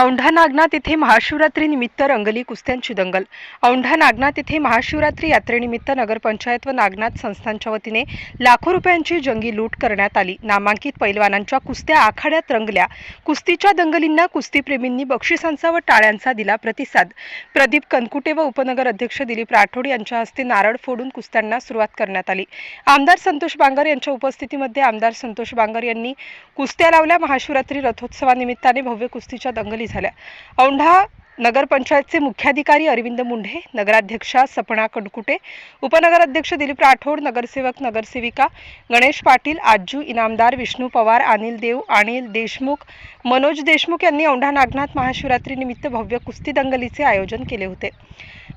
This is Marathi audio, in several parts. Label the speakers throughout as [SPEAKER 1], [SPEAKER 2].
[SPEAKER 1] औंढा नागनाथ येथे महाशिवरात्री निमित्त रंगली कुस्त्यांची दंगल. औंढा नागनाथ येथे महाशिवरात्री यात्रेनिमित्त नगरपंचायत व नागनाथ संस्थांच्या वतीने लाखो रुपयांची जंगी लूट करण्यात आली. नामांकित पैलवानांच्या कुस्त्या आखाड्यात रंगल्या. कुस्तीच्या दंगलींना कुस्तीप्रेमींनी बक्षिसांचा व टाळ्यांचा दिला प्रतिसाद. प्रदीप कनकुटे व उपनगर अध्यक्ष दिलीप राठोड यांच्या हस्ते नारळ फोडून कुस्त्यांना सुरुवात करण्यात आली. आमदार संतोष बांगर यांच्या उपस्थितीमध्ये आमदार संतोष बांगर यांनी कुस्त्या लावल्या. महाशिवरात्री रथोत्सवानिमित्ताने भव्य कुस्तीच्या दंगली झाल्या. औंढा नगरपंचायतचे मुख्याधिकारी अरविंद मुंढे नगराध्यक्षा सपना कणकुटे उपनगराध्यक्ष दिलीप राठोड नगरसेवक नगरसेविका गणेश पाटील आजू इनामदार विष्णू पवार अनिल देव अनिल देशमुख मनोज देशमुख यांनी औंढा नागनाथ महाशिवरात्री निमित्त भव्य कुस्ती दंगलीचे आयोजन केले होते.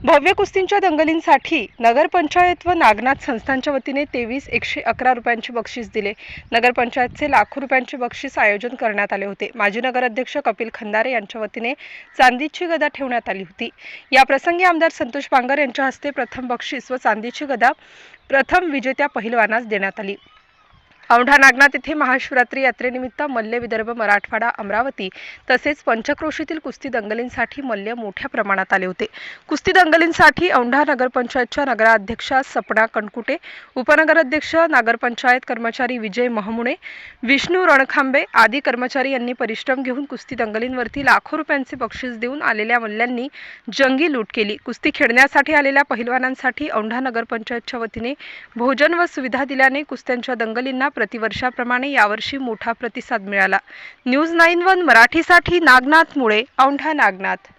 [SPEAKER 1] भव्य कुस्तींच्या दंगलींसाठी नगरपंचायत व नागनाथ संस्थांच्या वतीने तेवीस एकशे अकरा रुपयांचे बक्षीस दिले. नगरपंचायतचे लाखो रुपयांचे बक्षीस आयोजन करण्यात आले होते. माजी नगराध्यक्ष कपिल खंदारे यांच्या वतीने चांदीची गदा ठेवण्यात आली होती. या प्रसंगी आमदार संतोष बांगर यांच्या हस्ते प्रथम बक्षीस व चांदीची गदा प्रथम विजेत्या पहिलवानास देण्यात आली. औंढा नागनाथ येथे महाशिवरात्री यात्रेनिमित्त मल्ल विदर्भ मराठवाडा अमरावती तसेच पंचक्रोशीतील कुस्ती दंगलींसाठी मल्ल मोठ्या प्रमाणात आले होते. कुस्ती दंगलींसाठी औंढा नगरपंचायतच्या नगराध्यक्षा सपना कणकुटे उपनगराध्यक्ष नगरपंचायत कर्मचारी विजय महमुणे विष्णू रणखांबे आदी कर्मचारी यांनी परिश्रम घेऊन कुस्ती दंगलींवरती लाखो रुपयांचे बक्षीस देऊन आलेल्या मल्ल्यांनी जंगी लूट केली. कुस्ती खेळण्यासाठी आलेल्या पहिलवानांसाठी औंढा नगरपंचायतच्या वतीने भोजन व सुविधा दिल्याने कुस्त्यांच्या दंगलींना प्रतिवर्षाप्रमाणे यावर्षी मोठा प्रतिसाद मिळाला. न्यूज नाईन वन मराठीसाठी नागनाथ मुळे औंढा नागनाथ.